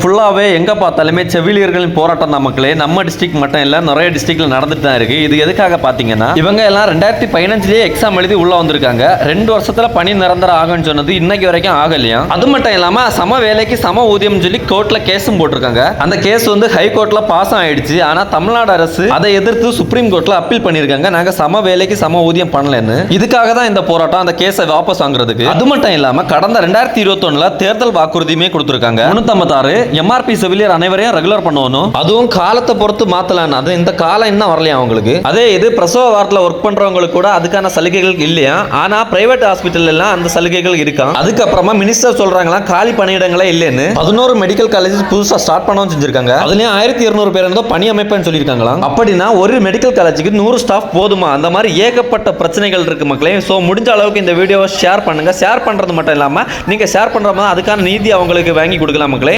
ஃபுல்லாகவே எங்கே பார்த்தாலுமே செவிலியர்களின் போராட்டம் தான் மக்களே. நம்ம டிஸ்ட்ரிக்ட் மட்டும் இல்லை நிறைய டிஸ்ட்ரிக்ட்ல நடந்துட்டு தான் இருக்கு. இது எதுக்காக பார்த்தீங்கன்னா இவங்க எல்லாம் ரெண்டாயிரத்தி பதினஞ்சுலேயே எக்ஸாம் எழுதி உள்ள வந்திருக்காங்க. ரெண்டு வருஷத்துல பணி நிரந்தரம் ஆகும்னு சொன்னது இன்னைக்கு வரைக்கும் ஆகலையா? அது மட்டும் இல்லாம சம வேலைக்கு சம ஊதியம் சொல்லி கோர்ட்ல கேஸும் போட்டிருக்காங்க. அந்த கேஸ் வந்து ஹை கோர்ட்ல பாஸ் ஆயிடுச்சு. ஆனா தமிழ்நாடு அரசு அதை எதிர்த்து சுப்ரீம் கோர்ட்ல அப்பீல் பண்ணிருக்காங்க நாங்க சம வேலைக்கு சம ஊதியம் பண்ணலன்னு. இதுக்காக தான் இந்த போராட்டம் அந்த கேஸை வாபஸ் வாங்குறதுக்கு. அது மட்டும் இல்லாம கடந்த ரெண்டாயிரத்தி இருபத்தொன்னுல தேர்தல் வாக்குறுதியுமே கொடுத்திருக்காங்க. முன்னூத்தம்பத்தாறு எம்ஆர்பி செவிலியர் அனைவரையும் ரெகுலர் பண்ணணும். அதுவும் காலத்தை பொறுத்து மாத்தலாம் அது இந்த காலம் இன்னும் வரலையா அவங்களுக்கு? அதே இது பிரசவ வார்டில் ஒர்க் பண்றவங்களுக்கு கூட அதுக்கான சலுகைகள் இல்லையா? ஆனா பிரைவேட் ஹாஸ்பிட்டல் எல்லாம் அந்த சலுகைகள் இருக்காம் அதுக்கப்புறமா மினிஸ்டர் சொல்றாங்களா காலி பணியிடங்களே இல்லைன்னு. பதினோரு மெடிக்கல் காலேஜ் புதுசா ஸ்டார்ட் பண்ணவும் செஞ்சிருக்காங்க. அதுலயும் ஆயிரத்தி இருநூறு பேர் இருந்தோ பணி அமைப்புன்னு சொல்லியிருக்காங்களாம். அப்படின்னா ஒரு மெடிக்கல் காலேஜுக்கு நூறு ஸ்டாஃப் போதுமா? அந்த மாதிரி ஏகப்பட்ட பிரச்சனைகள் இருக்கு மக்களே. ஸோ முடிஞ்ச அளவுக்கு இந்த வீடியோவை ஷேர் பண்ணுங்க. ஷேர் பண்றது மட்டும் இல்லாம நீங்க ஷேர் பண்ற மாதிரி அதுக்கான நீதி அவங்களுக்கு வாங்கி கொடுக்கலாம் மக்களே.